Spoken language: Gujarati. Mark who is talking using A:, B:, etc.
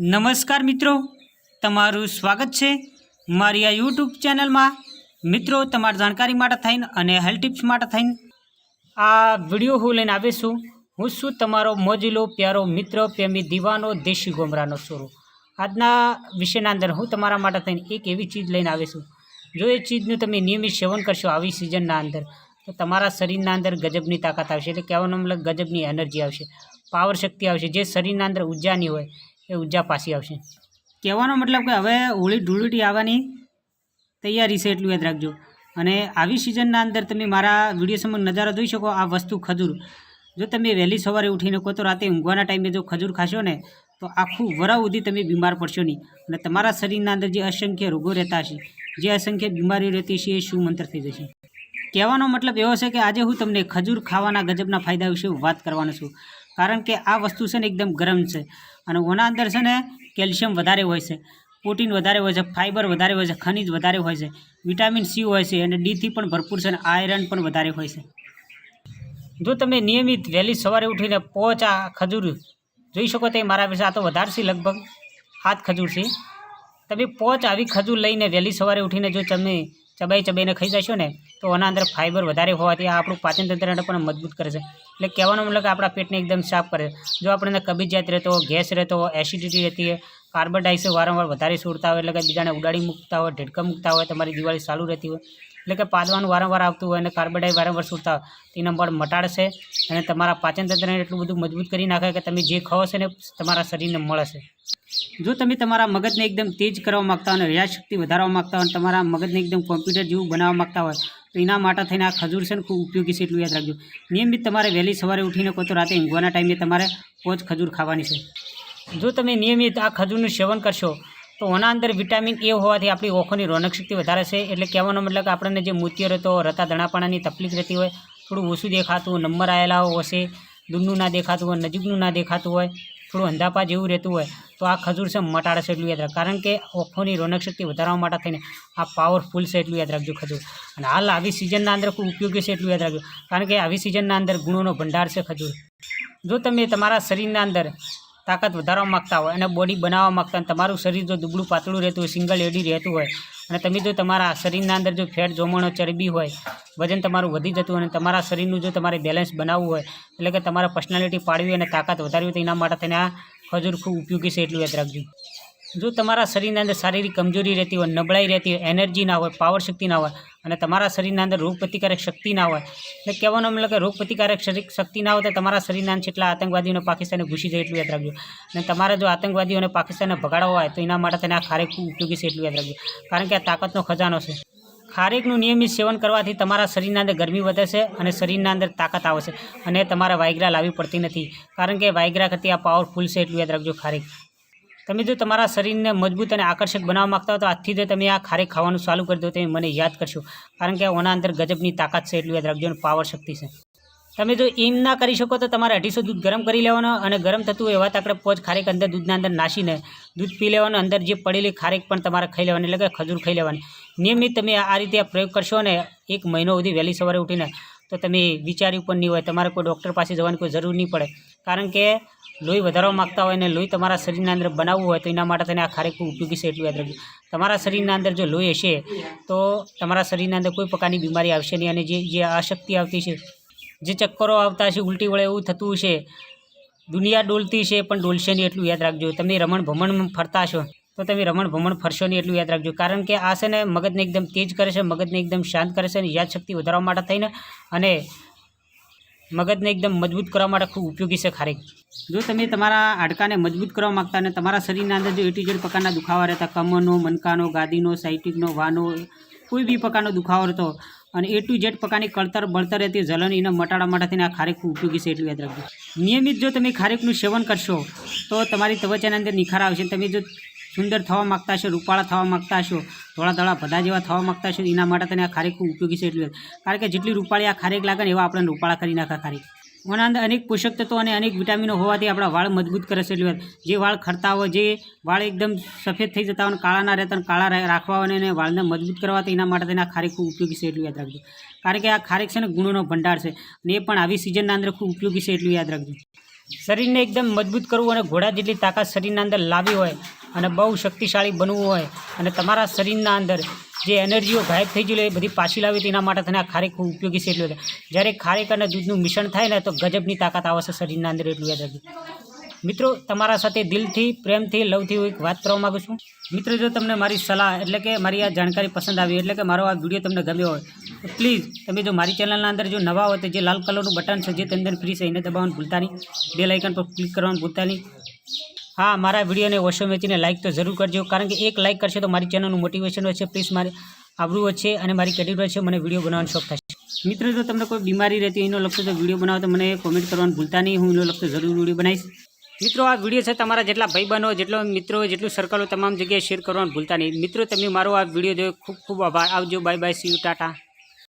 A: નમસ્કાર મિત્રો, તમારું સ્વાગત છે મારી આ યુટ્યુબ ચેનલમાં. મિત્રો, તમારી જાણકારી માટે થઈને અને હેલ્થ ટિપ્સ માટે થઈને આ વીડિયો હું લઈને આવીશું હું છું તમારો મોજીલો પ્યારો મિત્ર પ્રેમી દીવાનો દેશી ગોમરાનો સોરો. આજના વિષયના અંદર હું તમારા માટે થઈને એક એવી ચીજ લઈને આવીશું જો એ ચીજનું તમે નિયમિત સેવન કરશો આવી સિઝનના અંદર, તો તમારા શરીરના અંદર ગજબની તાકાત આવશે. એટલે કહેવાનો મતલબ ગજબની એનર્જી આવશે, પાવર શક્તિ આવશે. જે શરીરના અંદર ઉર્જાની હોય એ ઊર્જા પાછી આવશે. કહેવાનો મતલબ કે હવે હોળી ઢૂળીટી આવવાની તૈયારી છે એટલું યાદ રાખજો. અને આવી સિઝનના અંદર તમે મારા વીડિયો સમક્ષ નજારો જોઈ શકો આ વસ્તુ ખજૂર. જો તમે વહેલી સવારે ઉઠીને કહો તો રાતે ઊંઘવાના ટાઈમે જો ખજૂર ખાશો ને, તો આખું વરા સુધી તમે બીમાર પડશો નહીં. અને તમારા શરીરના અંદર જે અસંખ્ય રોગો રહેતા હશે, જે અસંખ્ય બીમારીઓ રહેતી છે એ શું મંત્ર થઈ જશે. કહેવાનો મતલબ એવો છે કે આજે હું તમને ખજૂર ખાવાના ગજબના ફાયદા વિશે વાત કરવાનો છું. કારણ કે આ વસ્તુ છે ને એકદમ ગરમ છે. અને ઓના અંદર છે ને કેલ્શિયમ વધારે હોય છે. પ્રોટીન વધારે હોય છે ફાઇબર વધારે હોય છે, ખનિજ વધારે હોય છે, વિટામિન સી હોય છે અને ડીથી પણ ભરપૂર છે અને આયરન પણ વધારે હોય છે. જો તમે નિયમિત વહેલી સવારે ઉઠીને પોચ, આ ખજૂર જોઈ શકો તે મારા વિશે, આ તો વધારે છે લગભગ હાથ ખજૂર છે તમે પોચ આવી ખજૂર લઈને વહેલી સવારે ઉઠીને જો તમે ચબાઈ ચબાઈને ખાઈ જશો ને, તો આના અંદર ફાઇબર વધારે હોવાથી આ આપણું પાચન તંત્રને પણ મજબૂત કરે છે. એટલે કહેવાનો મતલબ કે આપણા પેટને એકદમ સાફ કરે છે. જો આપણને કબજિયાત રહેતો, ગેસ રહેતો એસિડિટી રહેતી હોય કાર્બન ડાયોક્સાઇડ વારંવાર વધારે છોડતા હોય, એટલે કે બીજાને ઉડાડી મૂકતા હોય, ઢેડકા મૂકતા હોય, તમારી દિવાળી ચાલુ રહેતી હોય એટલે કે પાદવાનું વારંવાર આવતું હોય અને ડાયોક્સાઇડ વારંવાર છોડતા તેના બળ મટાડશે અને તમારા પાચનતંત્રને એટલું બધું મજબૂત કરી નાખે કે તમે જે ખાઓ છો ને તમારા શરીરને મળશે. જો તમે તમારા મગજને એકદમ તેજ કરવા માગતા હોય અને યાદ શક્તિ વધારવા માગતા હોય અને તમારા મગજને એકદમ કોમ્પ્યુટર જેવું બનાવવા માગતા હોય, તો એના માટે થઈને આ ખજૂર છે ને ખૂબ ઉપયોગી છે એટલું યાદ રાખજો. નિયમિત તમારે વહેલી સવારે ઉઠીને કહો તો રાતે ઊંઘવાના ટાઈમે તમારે પોચ ખજૂર ખાવાની છે. જો તમે નિયમિત આ ખજૂરનું સેવન કરશો તો એના અંદર વિટામિન એ હોવાથી આપણી ઓખોની રોનક શક્તિ વધારે છે. એટલે કહેવાનો મતલબ આપણને જે મોતિયો રહેતો રતા દણાપણાની તકલીફ રહેતી હોય, થોડું ઓછું દેખાતું નંબર આવેલા હશે દૂરનું ના દેખાતું હોય, નજીકનું ના દેખાતું હોય, થોડું અંધાપા જેવું રહેતું હોય, તો આ ખજૂર છે મટાડે છે એટલું યાદ રાખ. કારણ કે ઓખોની રોનક શક્તિ વધારવા માટે થઈને આ પાવરફુલ છે એટલું યાદ રાખજો ખજૂર. અને હાલ આવી સિઝનના અંદર ખૂબ ઉપયોગી છે એટલું યાદ રાખજો. કારણ કે આવી સિઝનના અંદર ગુણોનો ભંડાર છે ખજૂર. જો તમે તમારા શરીરના અંદર તાકાત વધારવા માગતા હોય અને બોડી બનાવવા માગતા હોય તમારું શરીર જો દુબળું પાતળું રહેતું હોય સિંગલ એડી રહેતું હોય અને તમે જો તમારા શરીરના અંદર જો ફેટ, જોમણો ચરબી હોય, વજન તમારું વધી જતું હોય અને તમારા શરીરનું જો તમારે બેલેન્સ બનાવવું હોય, એટલે કે તમારે પર્સનાલિટી પાડવી અને તાકાત વધારવી હોય તો એના માટે તેને આ ખજૂર ખૂબ ઉપયોગી છે, એટલું યાદ રાખજો. જો તમારા શરીરના અંદર શારીરિક કમજોરી રહેતી હોય, નબળાઈ રહેતી હોય, એનર્જી ના હોય પાવર શક્તિ ના હોય અને તમારા શરીરના અંદર રોગ પ્રતિકારક શક્તિ ના હોય, એટલે કહેવાનો મતલબ કે રોગ પ્રતિકારક શક્તિ ના હોય તો તમારા શરીરના અંદર જેટલા આતંકવાદીઓને પાકિસ્તાને ઘૂસી જાય એટલું યાદ રાખજો. અને તમારે જો આતંકવાદીઓને પાકિસ્તાનને ભગાડવા હોય તો એના માટે તેને આ ખારેક ઉપયોગી છે એટલું યાદ રાખજો. કારણ કે આ તાકાતનો ખજાનો છે. ખારેકનું નિયમિત સેવન કરવાથી તમારા શરીરના અંદર ગરમી વધે અને શરીરના અંદર તાકાત આવે છે અને તમારે વાયગ્રા લાવવી પડતી નથી. કારણ કે વાયગ્રા કરતી આ પાવરફુલ છે એટલું યાદ રાખજો ખારેક. તમે જો તમારા શરીરને મજબૂત અને આકર્ષક બનાવવા માગતા હો તો આજથી જો તમે આ ખારેક ખાવાનું ચાલુ કરી દો તમે મને યાદ કરશો. કારણ કે ઓના અંદર ગજબની તાકાત છે એટલું યાદ રાખજો અને પાવર શક્તિ છે. તમે જો એમ ના કરી શકો તો તમારે અઢીસો દૂધ ગરમ કરી લેવાનો અને ગરમ થતું હોય એવા તાકડે પોચ ખારેક અંદર દૂધના અંદર નાસીને દૂધ પી લેવાનું, અંદર જે પડેલી ખારેક પણ તમારે ખાઈ લેવાની, એટલે કે ખજૂર ખાઈ લેવાની. નિયમિત તમે આ રીતે આ પ્રયોગ કરશો ને એક મહિનો સુધી વહેલી સવારે ઉઠીને તો તમે વિચાર્યું પણ નહીં હોય, તમારે કોઈ ડૉક્ટર પાસે જવાની કોઈ જરૂર નહીં પડે. કારણ કે લોહી વધારવા માગતા હોય ને લોહી તમારા શરીરના અંદર બનાવવું હોય તો એના માટે તેને આ ખારેક ઉપયોગી છે એટલું યાદ રાખજો. તમારા શરીરના અંદર જો લોહી હશે તો તમારા શરીરના અંદર કોઈ પ્રકારની બીમારી આવશે નહીં અને જે જે અશક્તિ આવતી છે, જે ચક્કરો આવતા હશે, ઉલટી વળે એવું થતું હશે, દુનિયા ડોલતી છે પણ ડોલશે નહીં એટલું યાદ રાખજો. તમે રમણ ભમણ ફરતા હશો તો તમે રમણ ભમણ ફરશો નહીં એટલું યાદ રાખજો. કારણ કે આ છે ને મગજને એકદમ તેજ કરે છે, મગજને એકદમ શાંત કરે છે અને યાદશક્તિ વધારવા માટે થઈને અને મગજને એકદમ મજબૂત કરવા માટે ખૂબ ઉપયોગી છે ખારેક. જો તમે તમારા હાડકાને મજબૂત કરવા માગતા અને તમારા શરીરના અંદર જો એટી જેડ પ્રકારના દુખાવા રહેતા, કમરનો, મનકાનો, ગાદીનો સાઇટિકનો વાનો, કોઈ બી પ્રકારનો દુખાવો રહેતો અને એ ટુ જેડ પ્રકારની કળતર બળતર રહેતી જલન એને મટાડવા માટે થઈને આ ખારેક ખૂબ ઉપયોગી છે, એટલું યાદ રાખજો. નિયમિત જો તમે ખારેકનું સેવન કરશો, તો તમારી ત્વચાના અંદર નિખાર આવશે તમે જો સુંદર થવા માગતા હશો, રૂપાળા થવા માગતા હશો, ધોળા ધોળા બધા જેવા થવા માગતા હશો, એના માટે તને આ ખારેક ખૂબ ઉપયોગી છે એટલું કારણ કે જેટલી રૂપાળી આ ખારેક લાગે ને એવા આપણે રૂપાળા કરી નાખા ખારેક. ઓના અંદર અનેક પોષક તત્વો અને અનેક વિટામિનો હોવાથી આપણા વાળ મજબૂત કરે છે એટલું જે વાળ ખરતા હોય, જે વાળ એકદમ સફેદ થઈ જતા હોય અને કાળા ના રહેતા અને કાળા રાખવા હોય અને વાળને મજબૂત કરવા તો એના માટે તેના ખારેક ખૂબ ઉપયોગી છે એટલું યાદ રાખજો. કારણ કે આ ખારેક છે ને ગુણોનો ભંડાર છે અને એ પણ આવી સિઝનના અંદર ખૂબ ઉપયોગી છે એટલું યાદ રાખજો. શરીરને એકદમ મજબૂત કરવું અને ઘોડા જેટલી તાકાત શરીરના અંદર લાવી હોય અને બહુ શક્તિશાળી બનવું હોય અને તમારા શરીરના અંદર જે એનર્જીઓ ગાયબ થઈ ગયેલી એ બધી પાછી લાવી તેના માટે તને આ ખારેક ખૂબ ઉપયોગી છે એટલું જ્યારે ખારેક અને દૂધનું મિશ્રણ થાય ને તો ગજબની તાકાત આવશે શરીરના અંદર એટલું યાદ રાખજો. મિત્રો, તમારા સાથે દિલથી, પ્રેમથી, લવથી હું એક વાત કરવા માગું છું. મિત્રો, જો તમને મારી સલાહ એટલે કે મારી આ જાણકારી પસંદ આવી એટલે કે મારો આ વીડિયો તમને ગમ્યો હોય, તો પ્લીઝ તમે જો મારી ચેનલના અંદર જો નવા હોય તો જે લાલ કલરનું બટન છે, જે તેની અંદર ફ્રી છે, એને દબાવવાનું ભૂલતા નહીં. બે લાઇકન પર ક્લિક કરવાનું ભૂલતા નહીં. હા, મારા વિડીયોને ઓછો વેચીને લાઇક તો જરૂર કરજો, કારણ કે એક લાઇક કરશે તો મારી ચેનલનું મોટિવેશન હોય છે પ્લીઝ મારી આવડું હશે અને મારી કેટેગરી છે મને વીડિયો બનાવવાનો શોખ થશે. મિત્રો, જો તમને કોઈ બીમારી રહેતી એનો લગતો તો વીડિયો બનાવો તો મને કોમેન્ટ કરવાનું ભૂલતા નહીં, હું એનો લગતો જરૂર વીડિયો બનાવીશ. મિત્રો, આ વીડિયો છે તમારા જેટલા ભાઈ બનો જેટલો મિત્રો, જેટલું સર્કલો તમામ જગ્યાએ શેર કરવાનું ભૂલતા નહીં. મિત્રો, તમે મારો આ વીડિયો જોયો, ખૂબ ખૂબ આભાર. આવજો bye bye see you tata.